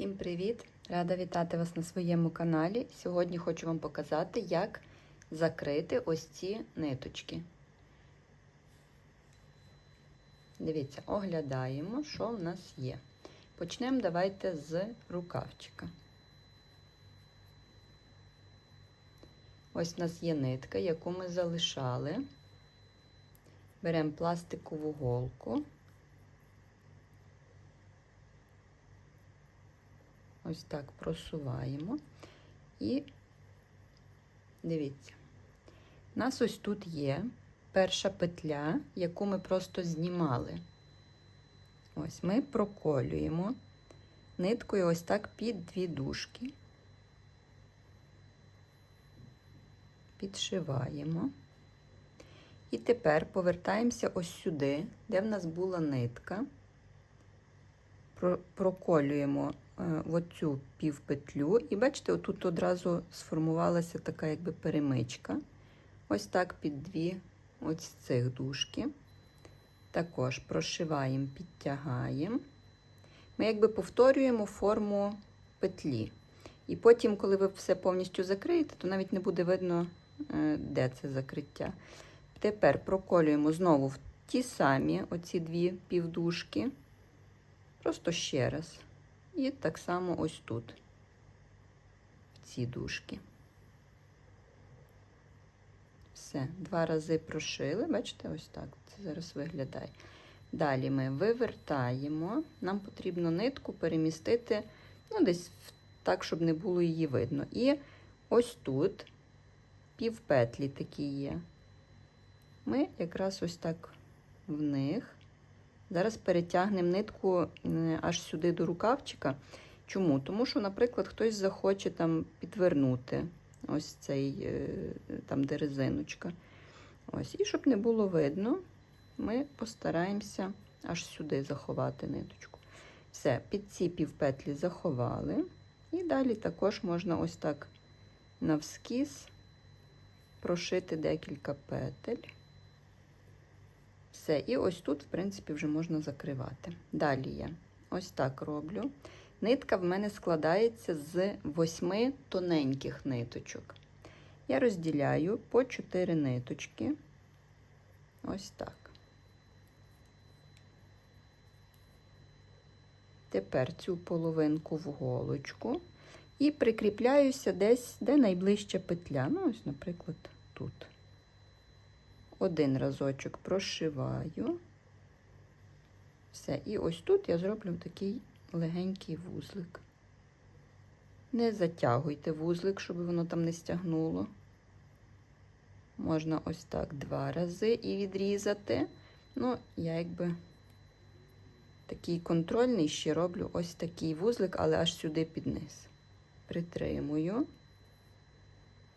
Всім привіт! Рада вітати вас на своєму каналі. Сьогодні хочу вам показати, як закрити ось ці ниточки. Дивіться, оглядаємо, що в нас є. Почнемо давайте з рукавчика. Ось в нас є нитка, яку ми залишали. Беремо пластикову голку. Ось так просуваємо. І дивіться, у нас ось тут є перша петля, яку ми просто знімали. Ось ми проколюємо ниткою ось так під дві дужки. Підшиваємо. І тепер повертаємося ось сюди, де в нас була нитка, проколюємо оцю півпетлю, і бачите, отут одразу сформувалася така якби перемичка. Ось так під дві ось цих дужки. Також прошиваємо, підтягаємо. Ми якби повторюємо форму петлі. І потім, коли ви все повністю закриєте, то навіть не буде видно, де це закриття. Тепер проколюємо знову в ті самі оці дві півдужки. Просто ще раз. І так само ось тут, в ці дужки. Все, два рази прошили, бачите, ось так це зараз виглядає. Далі ми вивертаємо, нам потрібно нитку перемістити, ну, десь так, щоб не було її видно. І ось тут півпетлі такі є. Ми якраз ось так в них Зараз перетягнемо нитку аж сюди до рукавчика. Чому? Тому що, наприклад, хтось захоче там підвернути ось цей, е, там, де резиночка. Ось. І щоб не було видно, ми постараємося аж сюди заховати ниточку. Все, під ці півпетлі заховали. І далі також можна ось так навскіз прошити декілька петель. Все, і ось тут, в принципі, вже можна закривати. Далі я ось так роблю. Нитка в мене складається з восьми тоненьких ниточок. Я розділяю по 4 ниточки. Ось так. Тепер цю половинку в голочку і прикріпляюся десь, де найближча петля. Ну, ось, наприклад, тут один разочок прошиваю. Все, і ось тут я зроблю такий легенький вузлик. Не затягуйте вузлик, щоб воно там не стягнуло. Можна ось так два рази і відрізати. Ну, я якби такий контрольний ще роблю ось такий вузлик, але аж сюди під низ. Притримую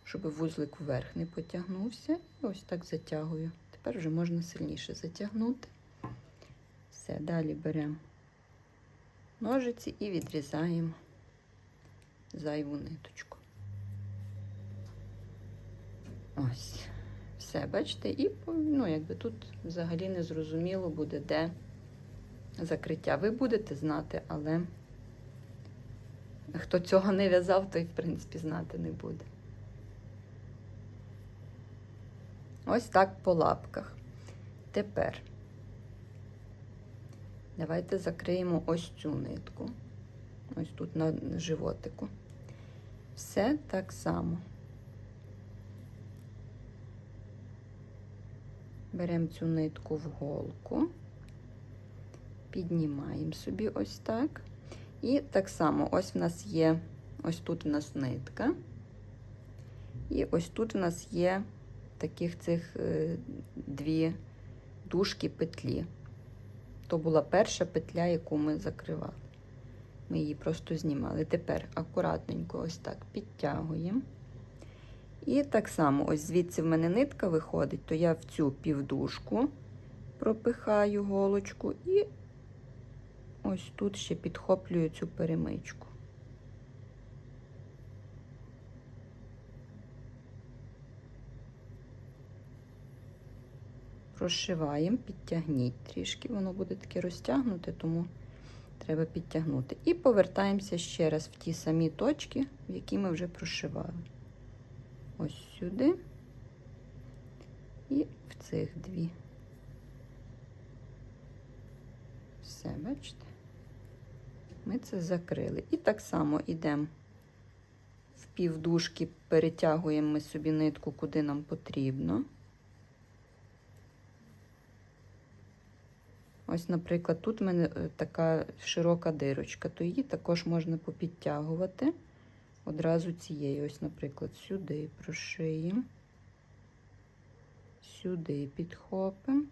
щоб вузлик вверх не потягнувся. І ось так затягую. Тепер вже можна сильніше затягнути. Все, далі беремо ножиці і відрізаємо зайву ниточку. Ось, все, бачите, і ну, якби тут взагалі не зрозуміло буде, де закриття. Ви будете знати, але хто цього не в'язав, той, в принципі, знати не буде. Ось так по лапках. Тепер давайте закриємо ось цю нитку. Ось тут на животику. Все так само. Беремо цю нитку в голку, піднімаємо собі ось так. І так само ось в нас є, ось тут в нас нитка, і ось тут в нас є таких цих е, дві дужки петлі. То була перша петля, яку ми закривали. Ми її просто знімали. Тепер акуратненько ось так підтягуємо. І так само, ось звідси в мене нитка виходить, то я в цю півдужку пропихаю голочку і ось тут ще підхоплюю цю перемичку. Розшиваємо, підтягніть трішки, воно буде таке розтягнуте, тому треба підтягнути. І повертаємося ще раз в ті самі точки, в які ми вже прошивали. Ось сюди і в цих дві. Все, бачите? Ми це закрили. І так само йдемо в півдужки, перетягуємо ми собі нитку, куди нам потрібно. Ось, наприклад, тут в мене е, така широка дирочка, то її також можна попідтягувати одразу цією. Ось, наприклад, сюди прошиємо, сюди підхопимо.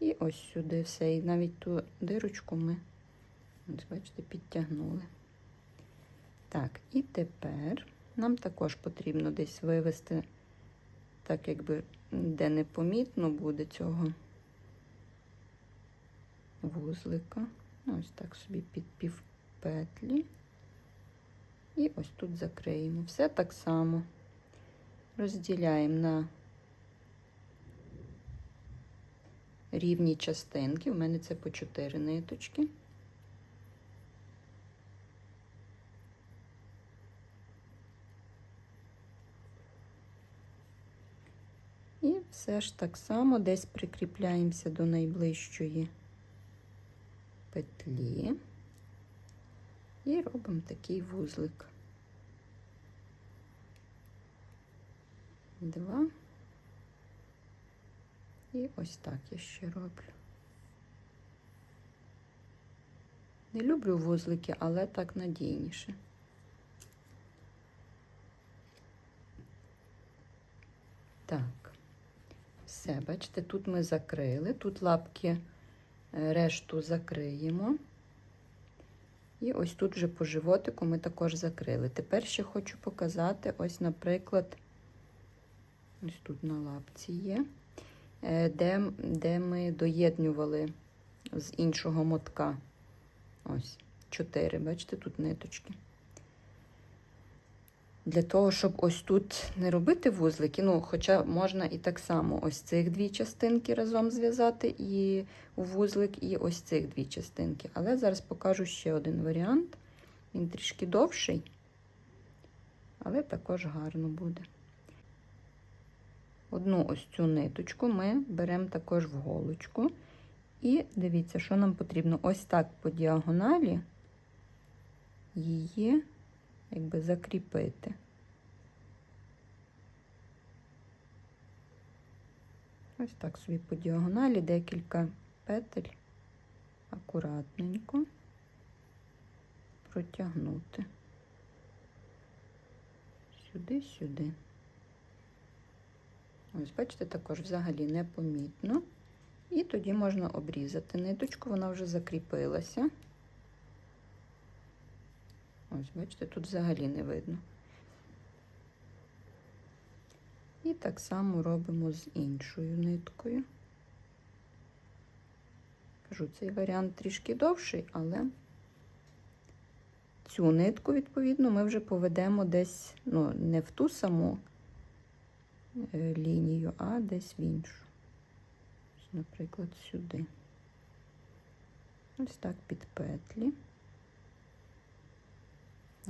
І ось сюди все. І навіть ту дирочку ми, ось, бачите, підтягнули. Так, і тепер нам також потрібно десь вивести, так якби де непомітно буде цього вузлика. Ось так собі під півпетлі. І ось тут закриємо. Все так само розділяємо на рівні частинки. У мене це по 4 ниточки. І все ж так само десь прикріпляємося до найближчої петлі і робимо такий вузлик. Два. І ось так я ще роблю. Не люблю вузлики, але так надійніше. Так, все, бачите, тут ми закрили, тут лапки е, решту закриємо. І ось тут вже по животику ми також закрили. Тепер ще хочу показати, ось, наприклад, ось тут на лапці є, е, де, де ми доєднювали з іншого мотка. Ось, чотири, бачите, тут ниточки. Для того, щоб ось тут не робити вузлики, ну, хоча можна і так само ось цих дві частинки разом зв'язати і вузлик, і ось цих дві частинки. Але зараз покажу ще один варіант. Він трішки довший, але також гарно буде. Одну ось цю ниточку ми беремо також в голочку. І дивіться, що нам потрібно. Ось так по діагоналі її якби закріпити. Ось так собі по діагоналі декілька петель акуратненько протягнути. Сюди, сюди. Ось, бачите, також взагалі непомітно. І тоді можна обрізати ниточку, вона вже закріпилася. Ось, бачите, тут взагалі не видно. І так само робимо з іншою ниткою. Кажу, цей варіант трішки довший, але цю нитку, відповідно, ми вже поведемо десь, ну, не в ту саму е, лінію, а десь в іншу. Наприклад, сюди. Ось так під петлі.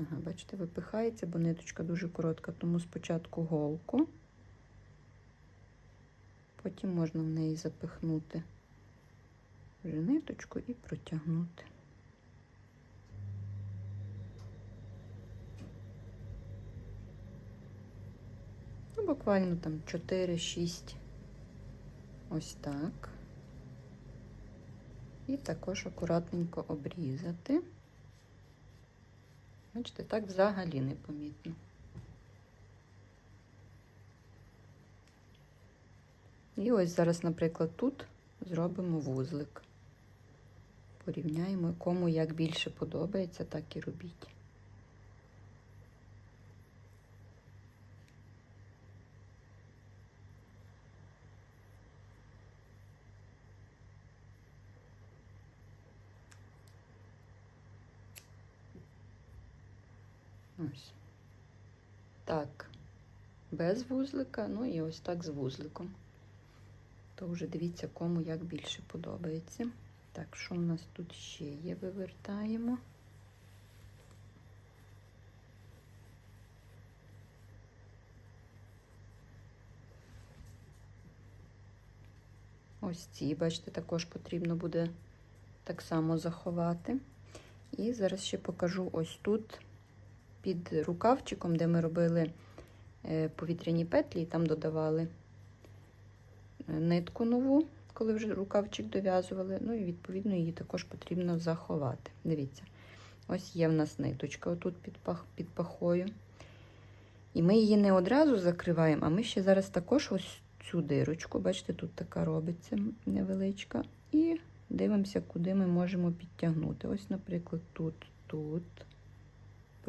Ага, бачите, випихається, бо ниточка дуже коротка, тому спочатку голку, потім можна в неї запихнути вже ниточку і протягнути. Ну, буквально там 4-6. Ось так. І також акуратненько обрізати. Бачите, так взагалі непомітно. І ось зараз, наприклад, тут зробимо вузлик. Порівняємо, кому як більше подобається, так і робіть. Ось. Так, без вузлика, ну і ось так з вузликом. То вже дивіться, кому як більше подобається. Так, що у нас тут ще є? Вивертаємо. Ось ці, бачите, також потрібно буде так само заховати. І зараз ще покажу ось тут під рукавчиком, де ми робили е, повітряні петлі, там додавали е, нитку нову, коли вже рукавчик дов'язували. Ну і відповідно її також потрібно заховати. Дивіться, ось є в нас ниточка отут під, пах, під пахою. І ми її не одразу закриваємо, а ми ще зараз також ось цю дирочку, бачите, тут така робиться невеличка. І дивимося, куди ми можемо підтягнути. Ось, наприклад, тут, тут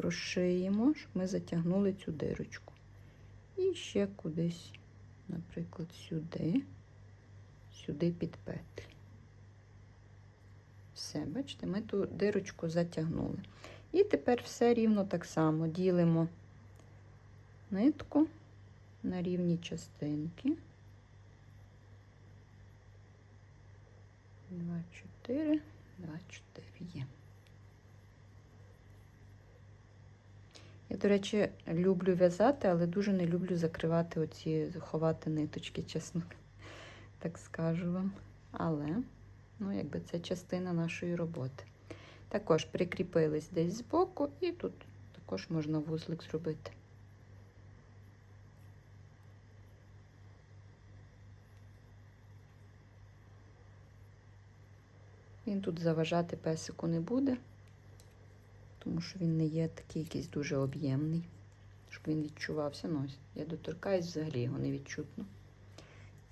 прошиємо, щоб ми затягнули цю дирочку. І ще кудись, наприклад, сюди, сюди під петлі. Все, бачите, ми ту дирочку затягнули. І тепер все рівно так само ділимо нитку на рівні частинки. 2, 4, 2, 4 є. Я, до речі, люблю в'язати, але дуже не люблю закривати оці, ховати ниточки, чесно так скажу вам. Але, ну, якби це частина нашої роботи. Також прикріпились десь збоку, і тут також можна вузлик зробити. Він тут заважати песику не буде, тому що він не є такий якийсь дуже об'ємний, щоб він відчувався. Ну, я доторкаюсь, взагалі його не відчутно.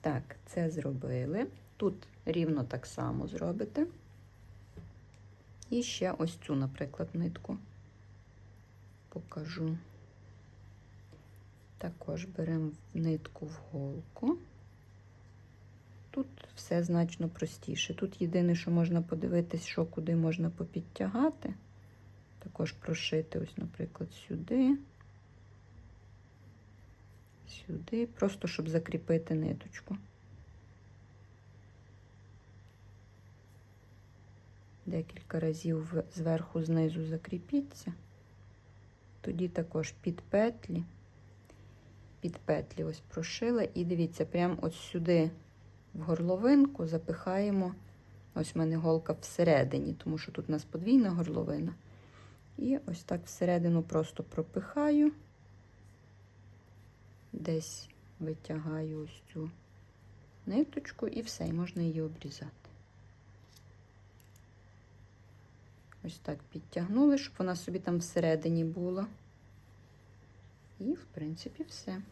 Так, це зробили. Тут рівно так само зробите. І ще ось цю, наприклад, нитку покажу. Також беремо нитку в голку. Тут все значно простіше. Тут єдине, що можна подивитись, що куди можна попідтягати. Також прошити, ось, наприклад, сюди, сюди, просто щоб закріпити ниточку. Декілька разів зверху знизу закріпіться. Тоді також під петлі, під петлі ось прошила, і дивіться, прямо ось сюди в горловинку запихаємо, ось в мене голка всередині, тому що тут у нас подвійна горловина. І ось так всередину просто пропихаю, десь витягаю ось цю ниточку і все, і можна її обрізати. Ось так підтягнули, щоб вона собі там всередині була. І, в принципі, все.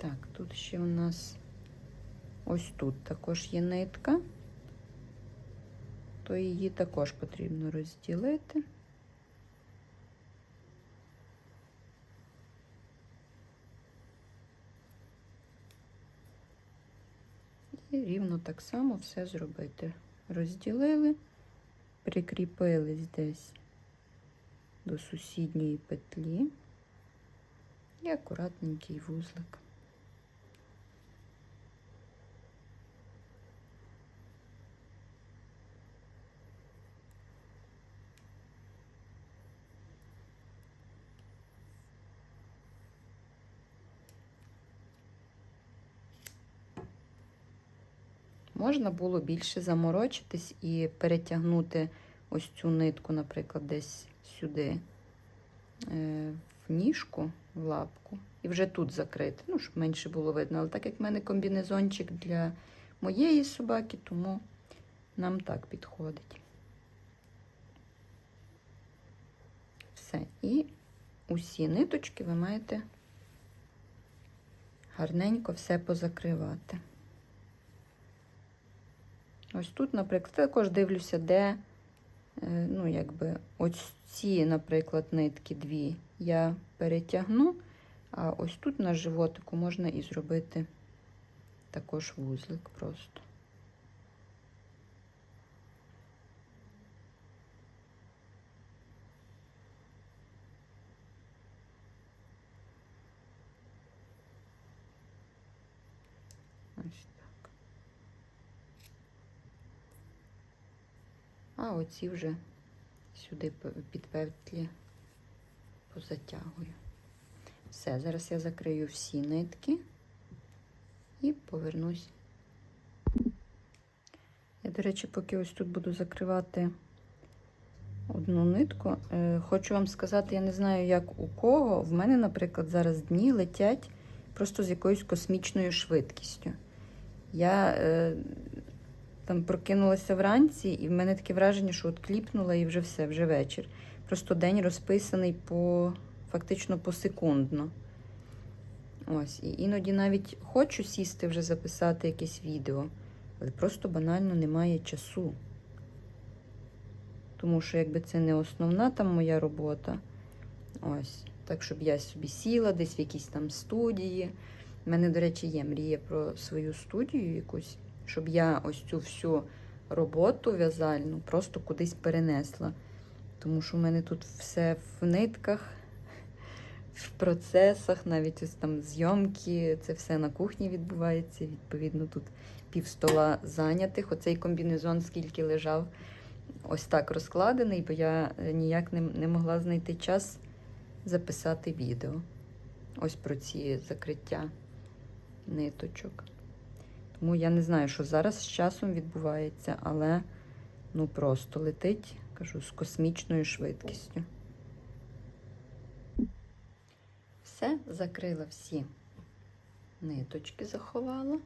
Так, тут ще у нас ось тут також є нитка, то її також потрібно розділити. І рівно так само все зробити. Розділили, прикріпились десь до сусідньої петлі і акуратненький вузлик. Можна було більше заморочитись і перетягнути ось цю нитку, наприклад, десь сюди, е, в ніжку, в лапку, і вже тут закрити, ну, щоб менше було видно. Але так як в мене комбінезончик для моєї собаки, тому нам так підходить. Все. І усі ниточки ви маєте гарненько все позакривати. Ось тут, наприклад, також дивлюся, де, е, ну, якби, ось ці, наприклад, нитки дві я перетягну, а ось тут на животику можна і зробити також вузлик просто. Оці вже сюди під петлі позатягую. Все, зараз я закрию всі нитки і повернусь. Я, до речі, поки ось тут буду закривати одну нитку, е, хочу вам сказати, я не знаю, як у кого. В мене, наприклад, зараз дні летять просто з якоюсь космічною швидкістю. Я е, там прокинулася вранці, і в мене таке враження, що от кліпнула і вже все, вже вечір. Просто день розписаний по фактично посекундно. Ось, і іноді навіть хочу сісти вже записати якесь відео, але просто банально немає часу. Тому що якби це не основна там моя робота. Ось, так, щоб я собі сіла десь в якійсь там студії. У мене, до речі, є мрія про свою студію якусь, щоб я ось цю всю роботу в'язальну просто кудись перенесла. Тому що в мене тут все в нитках, в процесах, навіть ось там зйомки, це все на кухні відбувається. Відповідно, тут пів стола зайнятих. Оцей комбінезон скільки лежав, ось так розкладений, бо я е, ніяк не, не могла знайти час записати відео. Ось про ці закриття ниточок. Тому я не знаю, що зараз з часом відбувається, але ну просто летить, кажу, з космічною швидкістю. Все, закрила всі ниточки, заховала.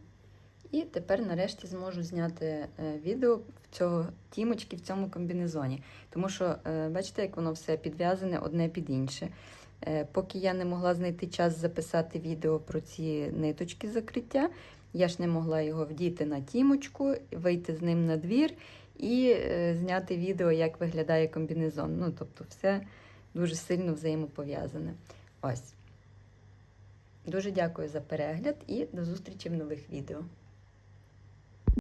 І тепер нарешті зможу зняти е, відео в цього тімочки в цьому комбінезоні. Тому що, е, бачите, як воно все підв'язане одне під інше. Е, Поки я не могла знайти час записати відео про ці ниточки закриття, я ж не могла його вдіти на тімочку, вийти з ним на двір і е, зняти відео, як виглядає комбінезон. Ну, тобто, все дуже сильно взаємопов'язане. Ось. Дуже дякую за перегляд і до зустрічі в нових відео.